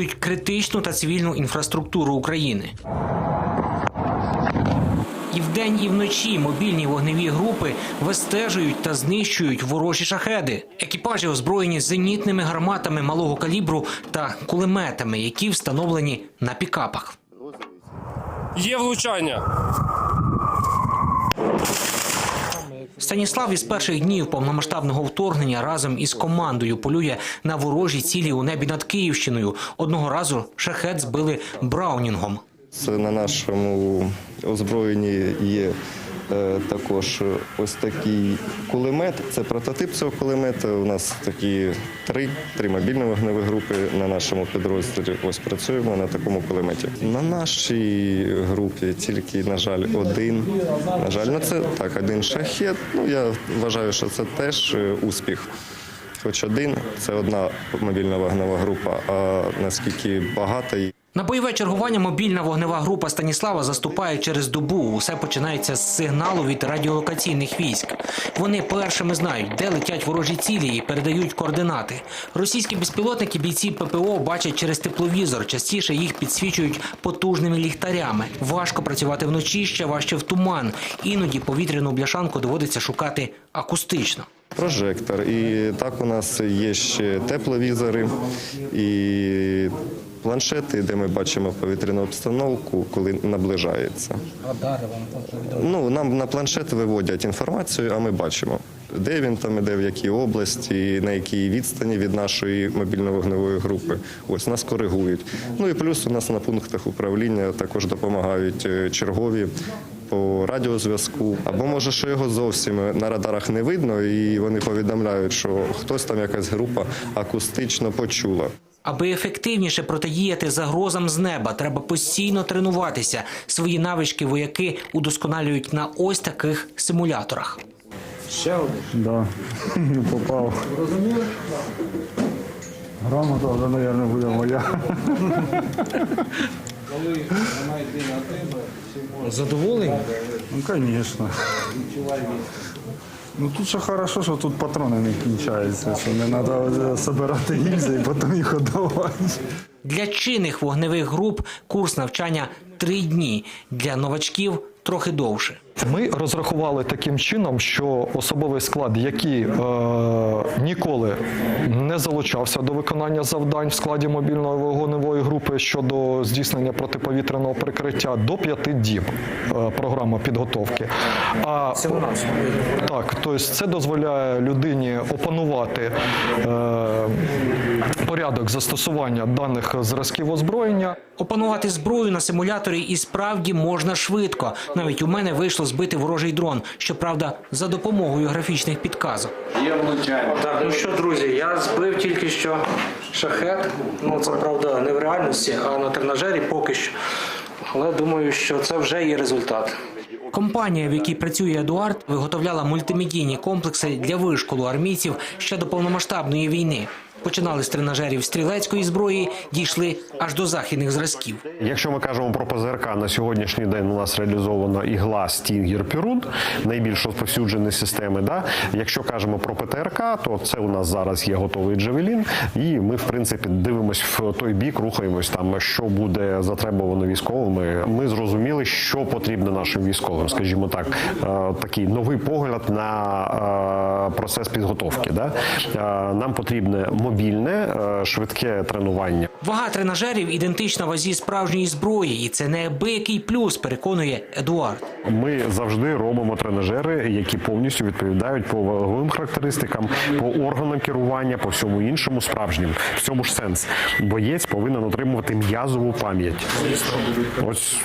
критичну та цивільну інфраструктуру України. І вдень, і вночі мобільні вогневі групи вистежують та знищують ворожі шахеди. Екіпажі озброєні зенітними гарматами малого калібру та кулеметами, які встановлені на пікапах. Є влучання. Станіслав із перших днів повномасштабного вторгнення разом із командою полює на ворожі цілі у небі над Київщиною. Одного разу шахет збили браунінгом. Це на нашому озброєнні є також ось такий кулемет. Це прототип цього кулемета. У нас такі три, три мобільні вогневі групи на нашому підрозділі. Ось працюємо на такому кулеметі. На нашій групі тільки, на жаль, один. На жаль, ну це так, один шахет. Ну я вважаю, що це теж е, успіх. Хоч один це одна мобільна вогнева група. А наскільки багато. На бойове чергування мобільна вогнева група Станіслава заступає через добу. Усе починається з сигналу від радіолокаційних військ. Вони першими знають, де летять ворожі цілі і передають координати. Російські безпілотники бійці ППО бачать через тепловізор. Частіше їх підсвічують потужними ліхтарями. Важко працювати вночі, ще важче в туман. Іноді повітряну бляшанку доводиться шукати акустично. Прожектор. І так у нас є ще тепловізори і планшети, де ми бачимо повітряну обстановку, коли наближається. Ну, нам на планшет виводять інформацію, а ми бачимо, де він там іде, в якій області, на якій відстані від нашої мобільно-вогневої групи. Ось нас коригують. Ну і плюс у нас на пунктах управління також допомагають е, чергові. По радіозв'язку, або може, що його зовсім на радарах не видно, і вони повідомляють, що хтось там якась група акустично почула. Аби ефективніше протидіяти загрозам з неба, треба постійно тренуватися. Свої навички вояки удосконалюють на ось таких симуляторах. Да, не попав. Грамота вже, мабуть, буде моя. Задоволені? Ну, звісно. Ну тут ще хорошо, що тут патрони не кінчаються, що не треба збирати гільзи і потім їх отдавати. Для чинних вогневих груп курс навчання три дні. Для новачків трохи довше. Ми розрахували таким чином, що особовий склад, який е, ніколи не залучався до виконання завдань в складі мобільної вогневої групи щодо здійснення протиповітряного прикриття до п'яти діб е, програма підготовки. А так, тобто це дозволяє людині опанувати е, порядок застосування даних зразків озброєння. Опанувати зброю на симуляторі і справді можна швидко. Навіть у мене вийшло збити ворожий дрон. Щоправда, за допомогою графічних підказок. є Так, ну що, друзі, я збив тільки що шахет. Ну це правда не в реальності, а на тренажері поки що. Але думаю, що це вже є результат. Компанія, в якій працює Едуард, виготовляла мультимедійні комплекси для вишколу армійців ще до повномасштабної війни. Починали з тренажерів стрілецької зброї, дійшли аж до західних зразків. Якщо ми кажемо про ПЗРК, на сьогоднішній день у нас реалізована ігла Стінгер Пірун, найбільш розповсюджені системи. Да? Якщо кажемо про ПТРК, то це у нас зараз є готовий Джавелін, і ми, в принципі, дивимось в той бік, рухаємось там, що буде затребувано військовими. Ми зрозуміли, що потрібно нашим військовим, скажімо так, е, такий новий погляд на е, процес підготовки. Да? Е, Нам потрібне мобільне, е, швидке тренування. Вага тренажерів ідентична вазі справжньої зброї, і це неабиякий плюс, переконує Едуард. Ми завжди робимо тренажери, які повністю відповідають по ваговим характеристикам, по органам керування, по всьому іншому справжнім. В цьому ж сенс. Боєць повинен отримувати м'язову пам'ять. Ось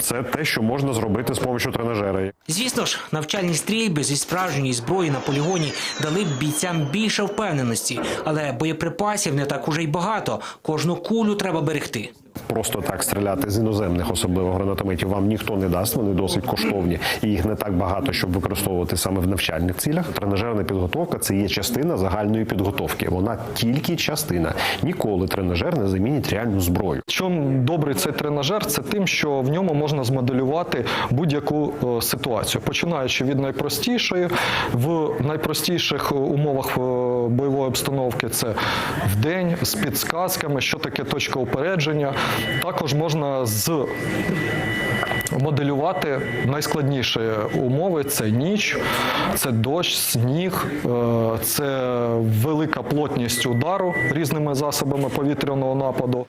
це те, що можна зробити з допомогою тренажера. Звісно ж, навчальні стрільби зі справжньої зброї на полігоні дали б бійцям більше впевненості, але боєприпасів не так уже й багато. Кожну кулю треба берегти. Просто так стріляти з іноземних, особливо гранатометів, вам ніхто не дасть. Вони досить коштовні і їх не так багато, щоб використовувати саме в навчальних цілях. Тренажерна підготовка це є частина загальної підготовки. Вона тільки частина. Ніколи тренажер не замінить реальну зброю. Чим добрий цей тренажер, це тим, що в ньому можна змоделювати будь-яку е, ситуацію, починаючи від найпростішої, в найпростіших умовах е, бойової обстановки це в день з підсказками, що таке точка упередження. Також можна з моделювати найскладніші умови: це ніч, це дощ, сніг, е, це велика плотність удару різними засобами повітряного нападу.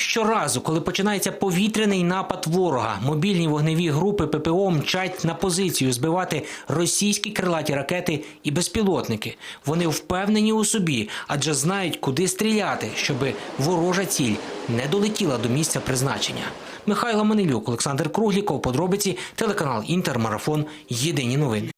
Щоразу, коли починається повітряний напад ворога, мобільні вогневі групи ППО мчать на позицію збивати російські крилаті ракети і безпілотники. Вони впевнені у собі, адже знають, куди стріляти, щоби ворожа ціль не долетіла до місця призначення. Михайло Манилюк, Олександр Кругліков, подробиці, телеканал Інтермарафон. Єдині новини.